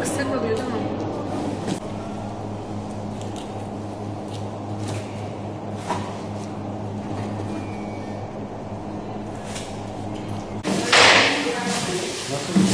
Kısa kalıyor değil mi? Nasıl?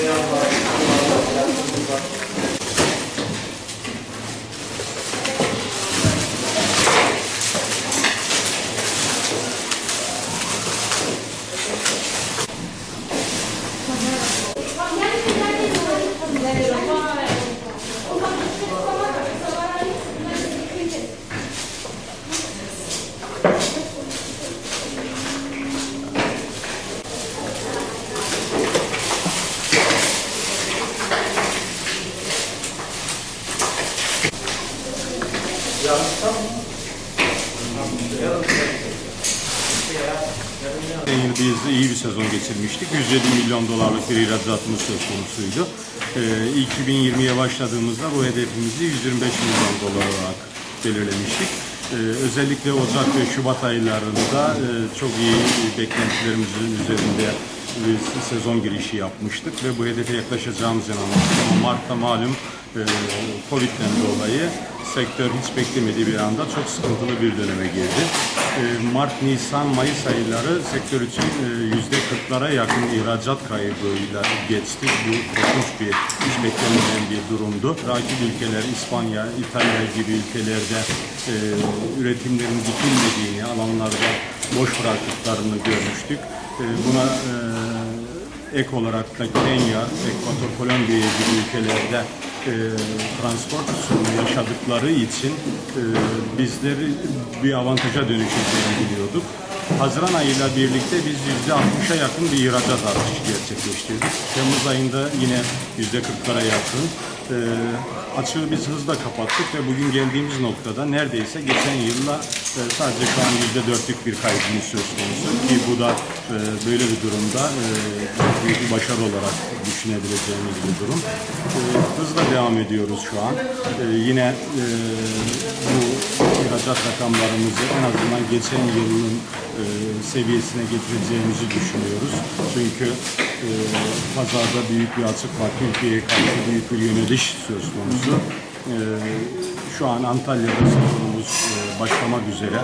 Geçen yıl biz iyi bir sezon geçirmiştik. 107 milyon dolarlık bir ihracatımız söz konusuydu. Ee, 2020'ye başladığımızda bu hedefimizi 125 milyon dolar olarak belirlemiştik. Ee, özellikle Ocak ve Şubat aylarında e, çok iyi beklentilerimizin üzerinde bir sezon girişi yapmıştık ve bu hedefe yaklaşacağımızı inanmıştık. Ama Mart'ta malum Covid'den dolayı sektör hiç beklemediği bir anda çok sıkıntılı bir döneme girdi. E, Mart, Nisan, Mayıs ayları sektör için e, yüzde kırklara yakın ihracat kaybıyla geçti. Bu korkunç bir, hiç beklenmeyen bir durumdu. Rakip ülkeler, İspanya, İtalya gibi ülkelerde e, üretimlerin dikilmediğini, alanlarda boş bıraktıklarını görmüştük. E, Buna e, ek olarak da Kenya, Ekvator, Kolombiya gibi ülkelerde e, transport sorunu yaşadıkları için e, bizleri bir avantaja dönüşeceğini biliyorduk. Haziran ayıyla birlikte biz %60'a yakın bir ihracat artışı gerçekleştirdik. Temmuz ayında yine %40'lara yakın. E, açığı biz hızla kapattık ve bugün geldiğimiz noktada neredeyse geçen yılla e, sadece şu an %4'lük bir kaybımız söz konusu ki bu da e, böyle bir durumda e, büyük bir başarı olarak düşünebileceğimiz bir durum. E, hızla devam ediyoruz şu an. E, yine e, bu ihracat rakamlarımızı en azından geçen yılın e, seviyesine getireceğimizi düşünüyoruz. Çünkü e, pazarda büyük bir açık var. Türkiye'ye karşı büyük bir yöneliş söz konusu. E, şu an Antalya'da sezonumuz e, başlamak üzere.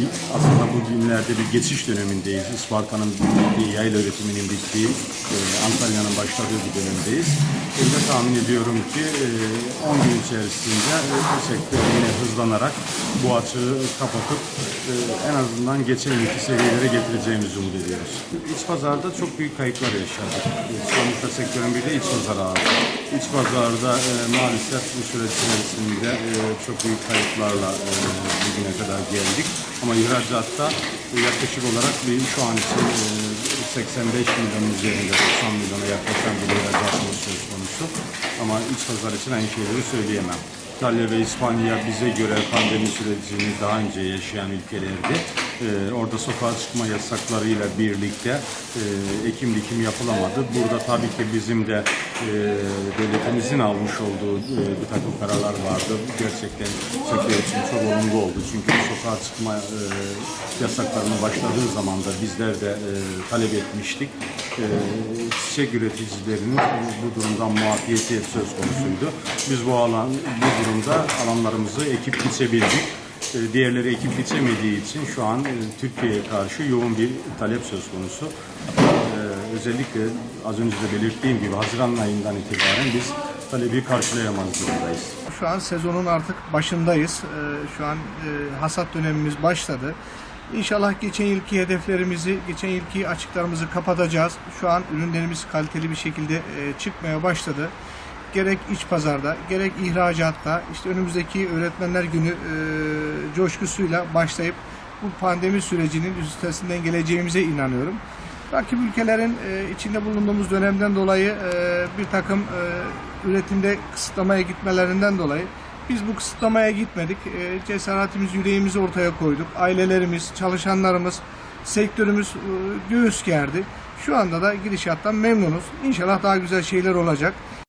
Bir, aslında bu günlerde bir geçiş dönemindeyiz. Isparta'nın bittiği, yayla üretiminin bittiği, e, Antalya'nın başladığı bir dönemdeyiz. Ben de tahmin ediyorum ki e, 10 gün içerisinde e, sektör yine hızlanarak bu açığı kapatıp e, en azından geçen yılki seviyelere getireceğimizi umut ediyoruz. İç pazarda çok büyük kayıplar yaşadık. E, Sonuçta sektörün bir de iç pazar ağırlığı. İç pazarda e, maalesef bu süreç içerisinde e, çok büyük kayıplarla e, bugüne kadar geldik. Ama ihracatta e, yaklaşık olarak bir şu an için e, 85 milyonun üzerinde 90 milyona yaklaşan bir ihracatımız söz konusu. Ama iç pazar için aynı şeyleri söyleyemem. İtalya ve İspanya bize göre pandemi sürecini daha önce yaşayan ülkelerdi. Ee, orada sokağa çıkma yasaklarıyla birlikte e, ekim dikim yapılamadı. Burada tabii ki bizim de e, devletimizin almış olduğu e, bir takım kararlar vardı. Gerçekten sektör için çok olumlu oldu. Çünkü sokağa çıkma e, yasaklarına başladığı zaman da bizler de e, talep etmiştik. E, çiçek üreticilerinin bu durumdan muafiyeti söz konusuydu. Biz bu alan bu durumda alanlarımızı ekip biçebildik. E, Diğerleri ekip biçemediği için şu an e, Türkiye'ye karşı yoğun bir talep söz konusu. E, Özellikle az önce de belirttiğim gibi Haziran ayından itibaren biz talebi karşılayamaz durumdayız. Şu an sezonun artık başındayız. Ee, Şu an e, hasat dönemimiz başladı. İnşallah geçen yılki hedeflerimizi, geçen yılki açıklarımızı kapatacağız. Şu an ürünlerimiz kaliteli bir şekilde e, çıkmaya başladı. Gerek iç pazarda, gerek ihracatta, işte önümüzdeki Öğretmenler Günü e, coşkusuyla başlayıp bu pandemi sürecinin üstesinden geleceğimize inanıyorum. Rakip ülkelerin e, içinde bulunduğumuz dönemden dolayı bir takım üretimde kısıtlamaya gitmelerinden dolayı biz bu kısıtlamaya gitmedik. E, cesaretimiz, yüreğimizi ortaya koyduk. Ailelerimiz, çalışanlarımız sektörümüz e, göğüs gerdi. Şu anda da gidişattan memnunuz. İnşallah daha güzel şeyler olacak.